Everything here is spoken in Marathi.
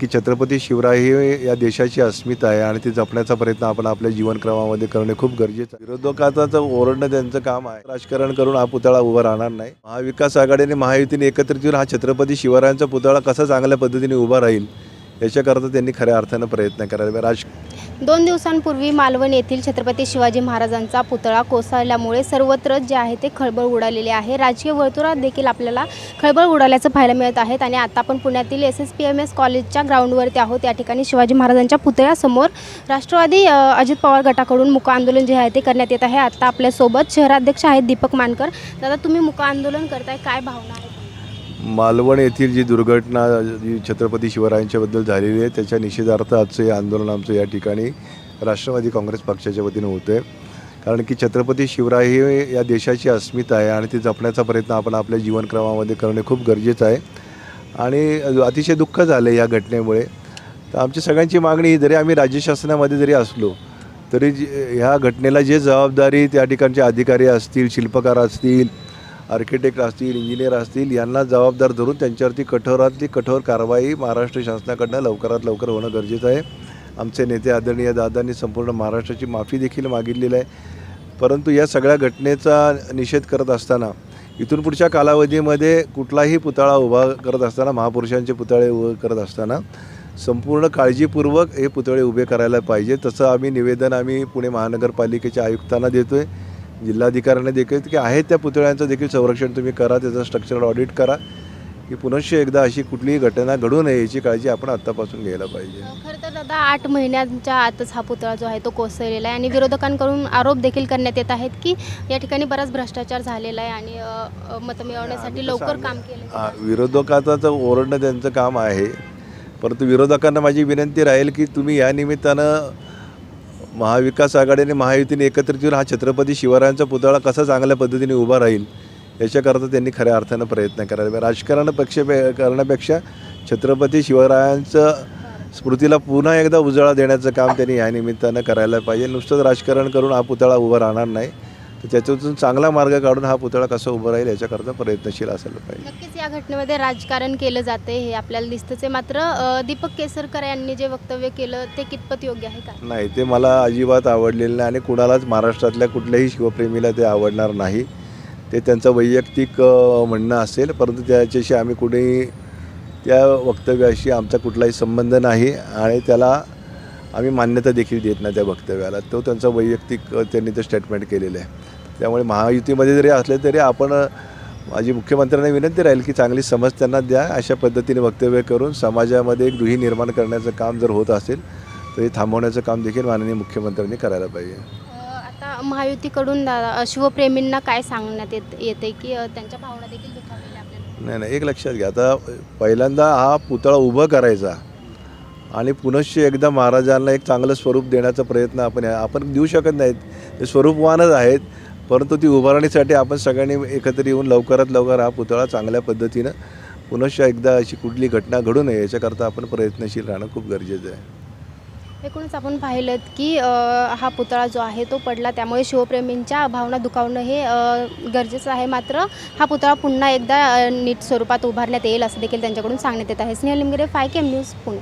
की छत्रपती शिवराय ही या देशाची अस्मिता आहे आणि ती जपण्याचा प्रयत्न आपण आपल्या जीवनक्रमामध्ये करणे खूप गरजेचं आहे. विरोधकाचा ओरडणं त्यांचं काम आहे राजकारण करून हा पुतळा उभा राहणार नाही. महाविकास आघाडीने महायुतीने एकत्रित येऊन हा छत्रपती शिवरायांचा पुतळा कसा चांगल्या पद्धतीने उभा राहील याच्याकरता त्यांनी खऱ्या अर्थानं प्रयत्न करायला पाहिजे. राज दोन दिवसांपूर्वी मालवण येथील छत्रपती शिवाजी महाराजांचा पुतळा कोसळल्यामुळे सर्वत्र जे आहे ते खळबळ उडालेली आहे. राजकीय वर्तुळात देखील आपल्याला खळबळ उडाल्याचं पाहायला मिळत आहेत आणि आता आपण पुण्यातील S S P M S कॉलेजच्या ग्राउंडवरती आहोत. या ठिकाणी शिवाजी महाराजांच्या पुतळ्यासमोर राष्ट्रवादी अजित पवार गटाकडून मुका आंदोलन जे आहे ते करण्यात येत आहे. आता आपल्यासोबत शहराध्यक्ष आहेत दीपक मानकर. दादा तुम्ही मुका आंदोलन करताय. काय भावना आहे? मालवण येथील जी दुर्घटना जी छत्रपती शिवरायांच्याबद्दल झालेली आहे त्याच्या निषेधार्थ आजचं हे आंदोलन आमचं या ठिकाणी राष्ट्रवादी काँग्रेस पक्षाच्या वतीनं होतं आहे कारण की छत्रपती शिवराय ही या देशाची अस्मिता आहे आणि ती जपण्याचा प्रयत्न आपण आपल्या जीवनक्रमामध्ये करणे खूप गरजेचं आहे. आणि अतिशय दुःख झालं या घटनेमुळे. तर आमची सगळ्यांची मागणी ही जरी आम्ही राज्य शासनामध्ये जरी असलो तरी ह्या घटनेला जे जबाबदारी त्या ठिकाणचे अधिकारी असतील शिल्पकार असतील आर्किटेक्ट असतील इंजिनियर असतील यांना जबाबदार धरून त्यांच्यावरती कठोरातली कठोर कारवाई महाराष्ट्र शासनाकडनं लवकरात लवकर होणं गरजेचं आहे. आमचे नेते आदरणीय दादांनी संपूर्ण महाराष्ट्राची माफी देखील मागितलेली आहे. परंतु या सगळ्या घटनेचा निषेध करत असताना इथून पुढच्या कालावधीमध्ये कुठलाही पुतळा उभा करत असताना महापुरुषांचे पुतळे उभे करत असताना संपूर्ण काळजीपूर्वक हे पुतळे उभे करायला पाहिजे. तसं आम्ही निवेदन आम्ही पुणे महानगरपालिकेच्या आयुक्तांना देतो आहे जिल्हाधिकाऱ्यांना देखील की आहे त्या पुतळ्यांचं देखील संरक्षण तुम्ही करा त्याचं स्ट्रक्चरल ऑडिट करा की पुनश्च एकदा अशी कुठलीही घटना घडू नये याची काळजी आपण आत्तापासून घ्यायला पाहिजे. खरं तर दादा आठ महिन्यांच्या आतच हा पुतळा जो आहे तो कोसळलेला आहे आणि विरोधकांकडून आरोप देखील करण्यात येत आहेत की या ठिकाणी बराच भ्रष्टाचार झालेला आहे आणि मतं मिळवण्यासाठी लवकर काम केलं हा, विरोधकाचा तर ओरडणं त्यांचं काम आहे. परंतु विरोधकांना माझी विनंती राहील की तुम्ही या निमित्तानं महाविकास आघाडीने महायुतीने एकत्रित येऊन हा छत्रपती शिवरायांचा पुतळा कसा चांगल्या पद्धतीने उभा राहील याच्याकरता त्यांनी खऱ्या अर्थानं प्रयत्न करायला पाहिजे. राजकारण पक्ष करण्यापेक्षा छत्रपती शिवरायांचं स्मृतीला पुन्हा एकदा उजाळा देण्याचं काम त्यांनी या निमित्तानं करायला पाहिजे. नुसतंच राजकारण करून हा पुतळा उभा राहणार नाही. तर त्याच्यातून चांगला मार्ग काढून हा पुतळा कसा उभा राहील याच्याकरता प्रयत्नशील असायला पाहिजे. नक्कीच या घटनेमध्ये राजकारण केलं जाते हे आपल्याला दिसतंच आहे. मात्र अ, दीपक केसरकर यांनी जे वक्तव्य केलं ते कितपत योग्य आहे का? नाही ते मला अजिबात आवडलेलं नाही आणि कुणालाच महाराष्ट्रातल्या कुठल्याही शिवप्रेमीला ते आवडणार नाही. ते त्यांचं वैयक्तिक अ, म्हणणं असेल परंतु त्याच्याशी आम्ही कुणीही त्या वक्तव्याशी आमचा कुठलाही संबंध नाही आणि त्याला आम्ही मान्यता देखील देत नाही त्या वक्तव्याला. तो त्यांचा वैयक्तिक अ, त्यांनी ते स्टेटमेंट केलेलं आहे. त्यामुळे महायुतीमध्ये जरी असले तरी आपण माझी मुख्यमंत्र्यांना विनंती राहील की चांगली समज त्यांना द्या अशा पद्धतीने वक्तव्य करून समाजामध्ये एक दुही निर्माण करण्याचं काम जर होत असेल तर हे थांबवण्याचं काम देखील माननीय मुख्यमंत्र्यांनी करायला पाहिजे. आता महायुतीकडून शिवप्रेमींना काय सांगण्यात येत येते की त्यांच्या भावना देखील दुखावलेल्या आपल्याला? नाही नाही एक लक्षात घ्या. आता पहिल्यांदा हा पुतळा उभं करायचा आणि पुनश्च एकदा महाराजांना एक चांगलं स्वरूप देण्याचा प्रयत्न आपण आपण देऊ शकत नाहीत. ते स्वरूपवानच आहेत. परंतु ती उभारणीसाठी आपण सगळ्यांनी एकत्र येऊन लवकरात लवकर हा पुतळा चांगल्या पद्धतीनं पुनश्च एकदा अशी कुठली घटना घडू नये याच्याकरता आपण प्रयत्नशील राहणं खूप गरजेचं आहे. एकूणच आपण पाहिलं की हा पुतळा जो आहे तो पडला. त्यामुळे शिवप्रेमींच्या भावना दुखावणं हे गरजेचं आहे. मात्र हा पुतळा पुन्हा एकदा नीट स्वरूपात उभारण्यात येईल असं देखील त्यांच्याकडून सांगण्यात येत आहे. स्नेहल लिमगिरे फाय केम न्यूज पुणे.